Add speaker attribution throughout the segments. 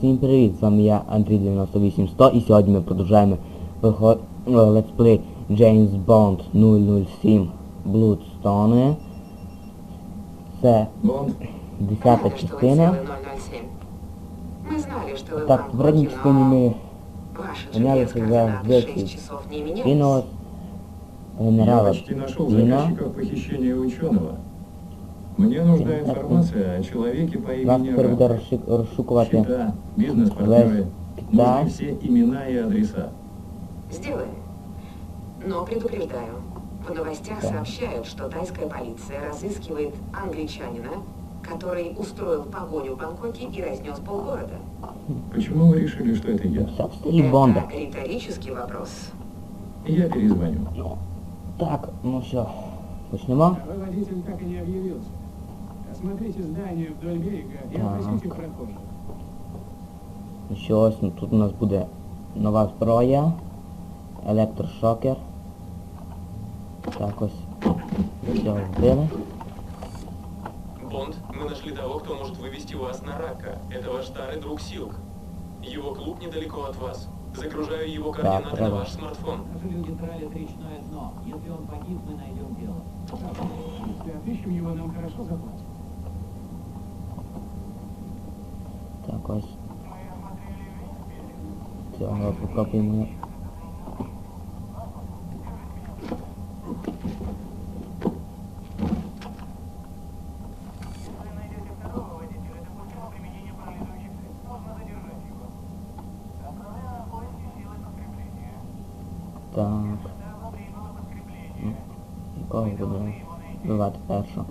Speaker 1: Всім привіт, з вами я Андрій 98100 і сьогодні ми продовжуємо виход... е, летсплей James Bond 007 Bloodstone. Це
Speaker 2: Бонд,
Speaker 1: десята
Speaker 3: Знали, что вы
Speaker 1: частина.
Speaker 3: целый 007. Мы знали, что вы в
Speaker 1: Так, в передній
Speaker 3: Бангкоке,
Speaker 1: частині
Speaker 3: но
Speaker 1: ми
Speaker 3: ваши
Speaker 1: Понялись
Speaker 3: GPS-координаты
Speaker 1: за
Speaker 3: 6
Speaker 1: 10
Speaker 3: часов не менялись.
Speaker 1: кинулось
Speaker 2: я
Speaker 1: генерала
Speaker 2: почти Мне нужна информация о человеке по имени
Speaker 1: тепер буде
Speaker 2: Ра.
Speaker 1: розшик- розшукувати
Speaker 2: Счета, бизнес-партнеры. Нужны все имена и адреса.
Speaker 3: Сделаем. Но предупреждаю. В новостях сообщают, что тайская полиция разыскивает англичанина, который устроил погоню в Бангкоке и разнес полгорода.
Speaker 2: Почему вы решили, что это я?
Speaker 1: Все.
Speaker 3: Это риторический вопрос.
Speaker 2: Я перезвоню.
Speaker 1: Так, ну почнемо?
Speaker 4: Второй водитель так и не объявился. Осмотрите здание вдоль берега и
Speaker 1: Так.
Speaker 4: опросите прохожих.
Speaker 1: Ну що ось ну, тут у нас буде нова зброя, електрошокер. Так ось. Все, вбили.
Speaker 5: Бонд, мы нашли того, кто может вывести вас на рака. Это ваш старый друг Силк. Его клуб недалеко от вас. Загружаю его координаты на ваш смартфон.
Speaker 6: Люди тралят речное дно. Если он погиб, мы найдем тело.
Speaker 4: Если отыщем его, нам хорошо заплатят.
Speaker 1: Так ось. Цього покопіємо. Так. Якого будемо вбивати першого?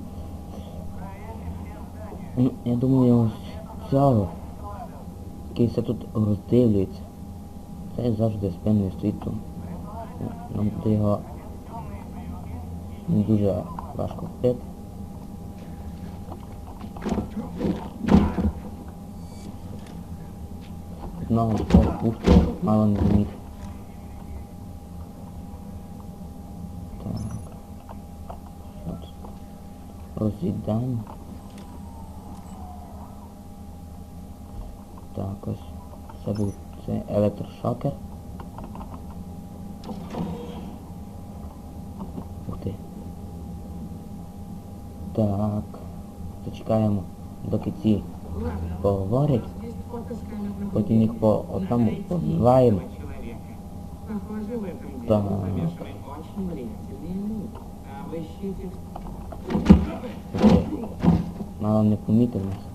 Speaker 1: Я думаю, ось цього. Який тут роздивлюється. Це завжди спиною. Ну, Нам буде його не дуже важко вбити. Одного такого пушку мало не зміг. Так. Розвіддаємо. Так, ось. Це був це електрошокер. Ух ти. Так. Зачекаємо, доки ці поговорять. Потім їх по одному побиваємо.
Speaker 4: Похоже, в этом деле
Speaker 1: Так.
Speaker 4: замешаны очень влиятельные люди. Обыщите
Speaker 1: Мало не помітив нас.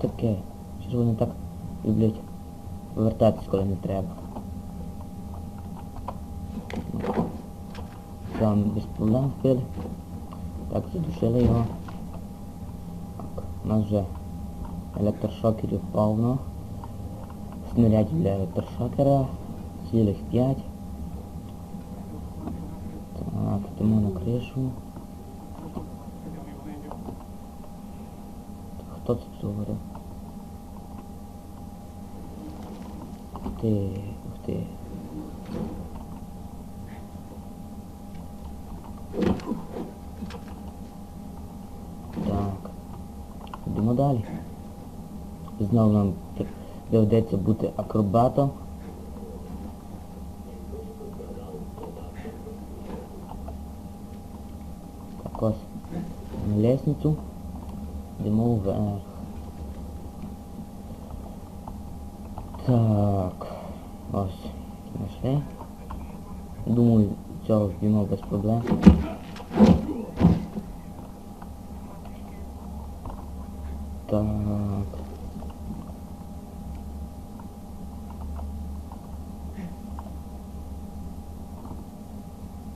Speaker 1: Таке? Що ж вони так люблять повертатись, коли не треба? Ми без проблем вбили. Так, задушили його. Так, у нас вже електрошокерів повно. Снарядів для електрошокера. Цілих 5. Так, йдемо на кришу. Хто тут? Ух ти, ух ти. Так. Йдемо далі. Знову нам доведеться бути акробатом. Так ось на лестницю. Йдемо вверх. Так. Ось. Знайшли. Думаю, цього вб'ємо без проблем. Так.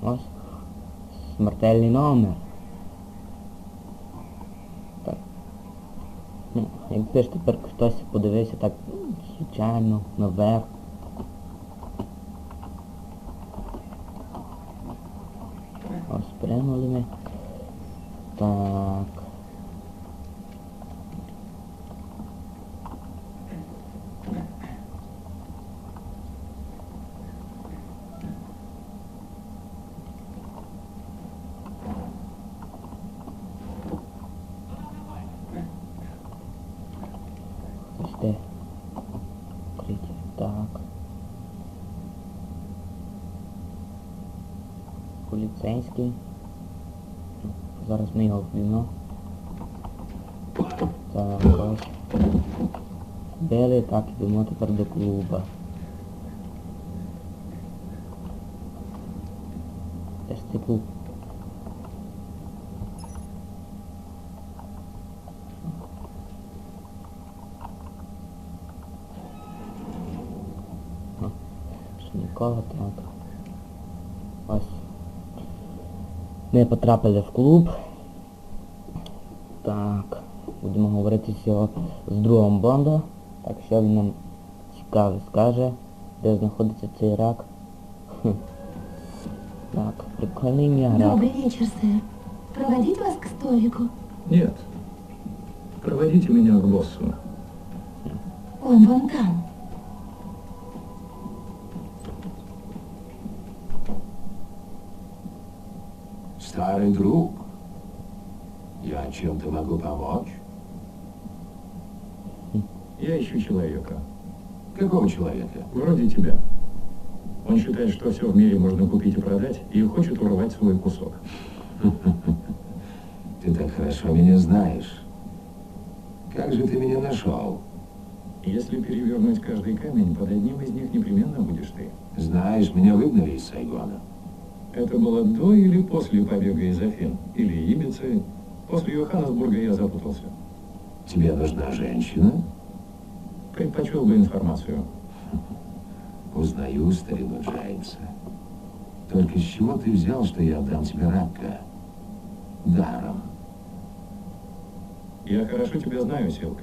Speaker 1: Ось. Смертельний номер. Так. Ну, тепер хтось подивився так, звичайно, наверх. Ось прянули ми. Так. Поліцейський. Зараз ми його вб'ємо. Так, ось. Били, так, йдемо тепер до клуба. Де ж Ми потрапили в клуб. Так. Будемо говорити з з другом Бонда. Так що він нам цікаве скаже, де знаходиться цей рак. Хм. Так, прикольний ім'я рак.
Speaker 7: Добрый вечер, сэр. Проводить вас к столику?
Speaker 2: Нет. Проводите меня к боссу.
Speaker 7: Он вон там.
Speaker 8: Старый друг, я чем-то могу помочь?
Speaker 2: Я ищу человека.
Speaker 8: Какого человека?
Speaker 2: Вроде тебя. Он считает, что все в мире можно купить и продать, и хочет урвать свой кусок.
Speaker 8: Ты так хорошо меня знаешь. Как же ты меня нашел?
Speaker 2: Если перевернуть каждый камень, под одним из них непременно будешь ты.
Speaker 8: Знаешь, меня выгнали из Сайгона.
Speaker 2: Это было до или после побега из Афин? Или Ибицы? После Йоханнесбурга я запутался.
Speaker 8: Тебе нужна женщина?
Speaker 2: Предпочел бы информацию.
Speaker 8: Узнаю старину Джеймса. Только с чего ты взял, что я отдам тебе рака? Даром.
Speaker 2: Я хорошо тебя знаю, Силк.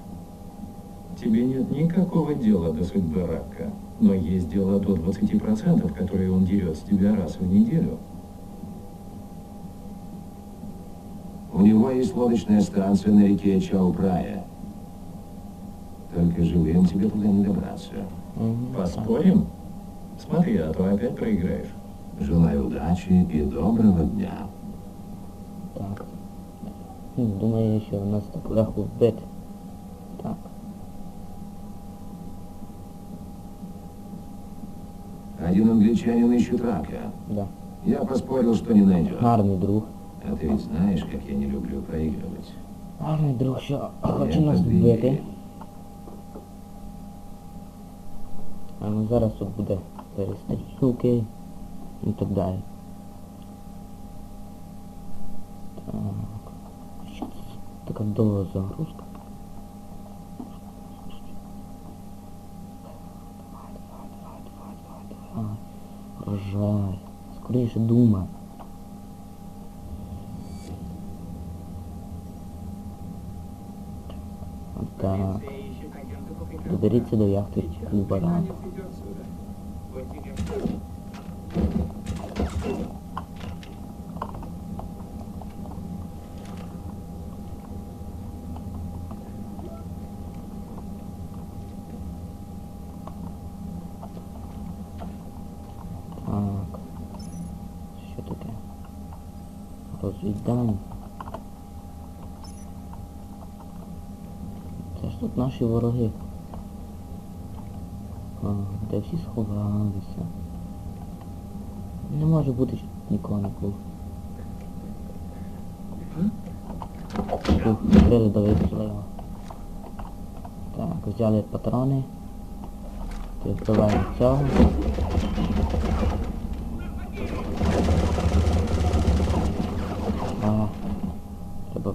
Speaker 2: Тебе нет никакого дела до судьбы рака, но есть дело до 20%, которые он дерет с тебя раз в неделю.
Speaker 8: У него есть лодочная станция на реке Чаупрая. Только живым тебе туда не добраться.
Speaker 2: Поспорим? Смотри, а то опять проиграешь.
Speaker 8: Желаю удачи и доброго дня.
Speaker 1: Так. Думаю, що нас так легко вбити. Так.
Speaker 8: Один англичанин ищет рака.
Speaker 1: Да.
Speaker 8: Я поспорил, что не найдет.
Speaker 1: Гарний друг.
Speaker 8: А ты ведь знаешь, как я не люблю проигрывать.
Speaker 1: Гарний друг, що хоче
Speaker 8: Я
Speaker 1: нас
Speaker 8: тобі
Speaker 1: вбити.
Speaker 8: вірю.
Speaker 1: А ну зараз тут буде перестрілки і так далі. Так. Що це за така довга загрузка? Пожалуй, скорее же думай.
Speaker 4: Да.
Speaker 1: Доберіться до яхти клуба
Speaker 4: рамп.
Speaker 1: Так. Що таке? Розвіддані. Це ж тут наші вороги. А, де всі сховалися. Не може бути, що нікого не було. Відкрили до його. Так, взяли патрони. Відкриваємо цього. Ага. Треба.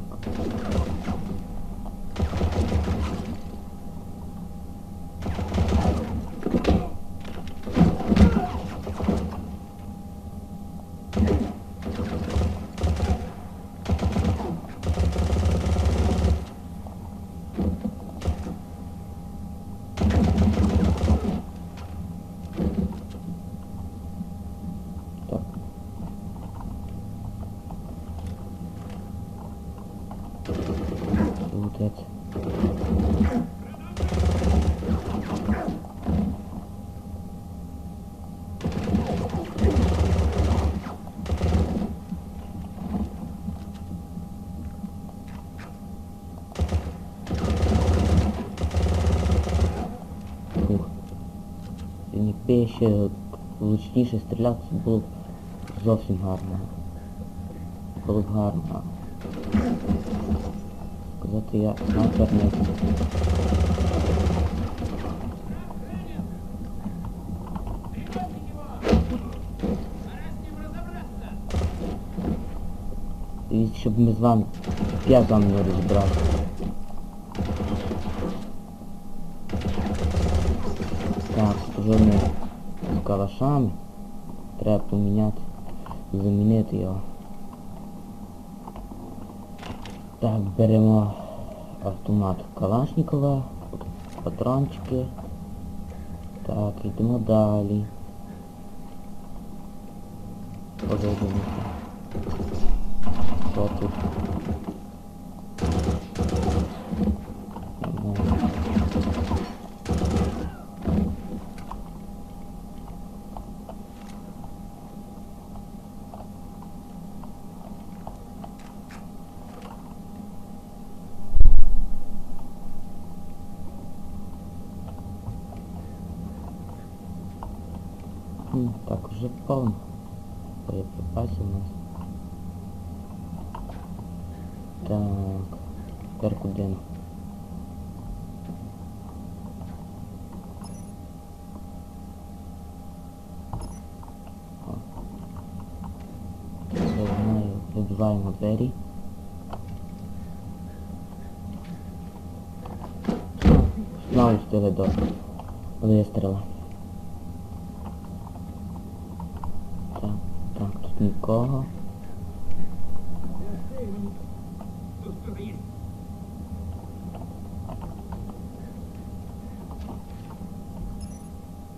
Speaker 1: Так. Получается. Ух. Якби ще влучніше стріляти, це було зовсім гарно. було б гарно. Сказати я не Дивіться, щоб ми з вами, я з вами не розібрався. Так, ми з калашами. Треба поміняти, замінити його. Так, беремо автомат Калашникова, патрончики. Так, йдемо далі. Подивимося. Тут? Так, уже повно. Боєприпасів у нас. Так. Тепер куди? нам? О. Вибиваємо- Вибиваємо двері. Знову встигли до вистріла. Так, так, тут нікого.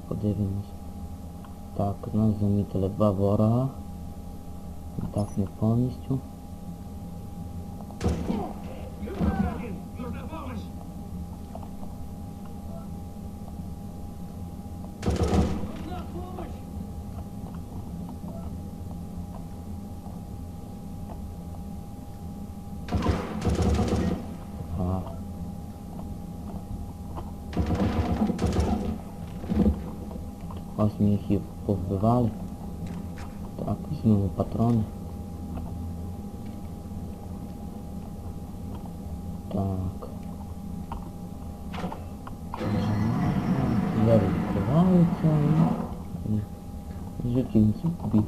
Speaker 1: Подивимось. Так, нас замітили два ворога. Так, не повністю. Ось ми їх і повбивали. Так, візьмемо патрони. Так. Двері відкриваються. Ні. Жуки він собі.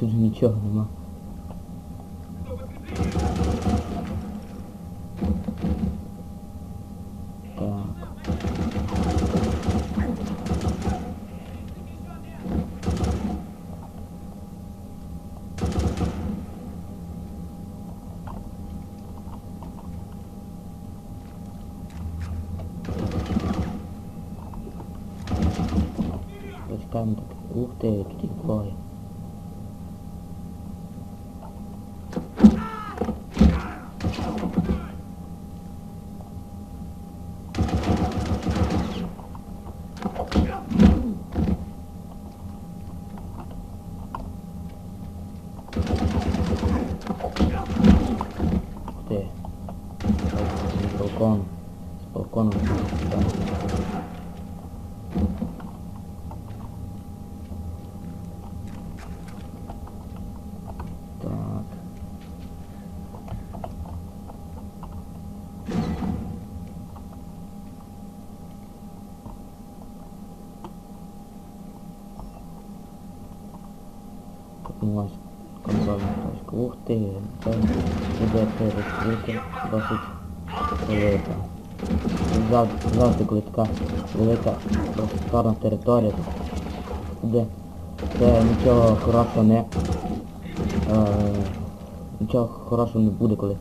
Speaker 1: Тут нічого нема. Так. Почекаємо так. Ух ти, тут їх двоє. Ух ти. З балкону. З балкону. Так. Так. Тут у нас. Ух ти, це буде перекрити досить велика. Завжди, завжди коли така велика просторна територія, де це нічого хорошого не... Е, нічого хорошого не буде, коли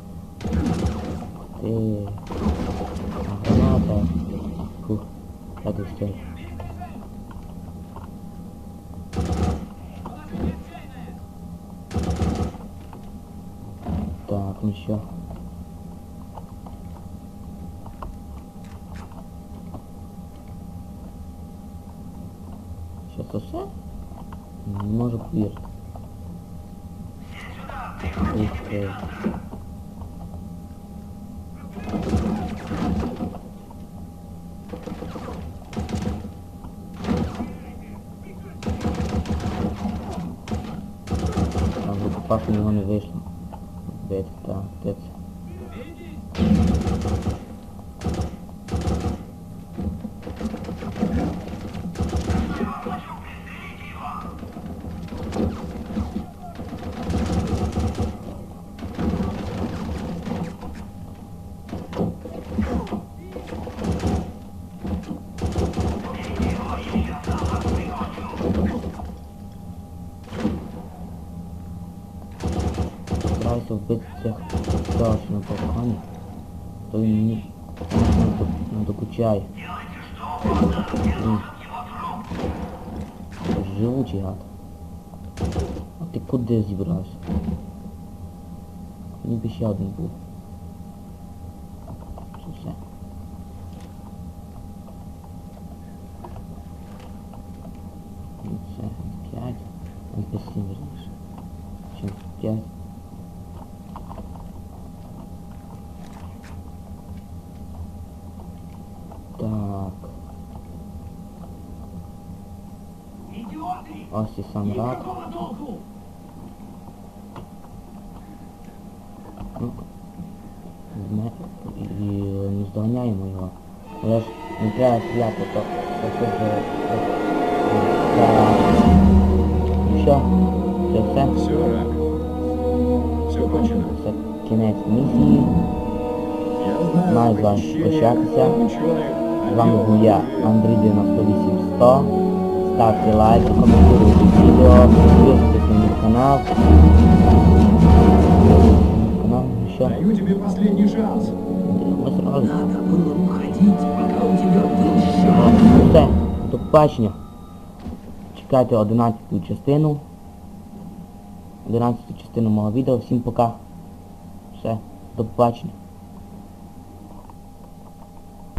Speaker 1: ти граната. Фух. Так, ну що? Це все? Не можу повірити. В нього не вийшло. Вбити, Стараюся вбити цих цього, що. То він мені не докучає. Живучий гад. А ти куди зібрався? Ніби ще один був. Це все. Ну, Це 5. МП7 верніше. Чим 5. Так. Ось і сам рак. Ну, не, і не здоганяємо його. Але ж не треба стріляти, то це вже... Ну? Це все?
Speaker 2: Все, Рак. Все кончено.
Speaker 1: Це кінець місії.
Speaker 2: Я
Speaker 1: Маю з вами прощатися. З вами був я, Андрій 98100. Ставте лайки, коментуйте відео, підписуйтесь на мій канал. Канал, що?
Speaker 2: Даю тебе последний шанс.
Speaker 1: Сразу.
Speaker 6: Надо было уходить, пока у тебя был
Speaker 1: ну Все, до побачення. Чекайте 11 частину. 11 частину мого відео. Всім пока. Все, до побачення.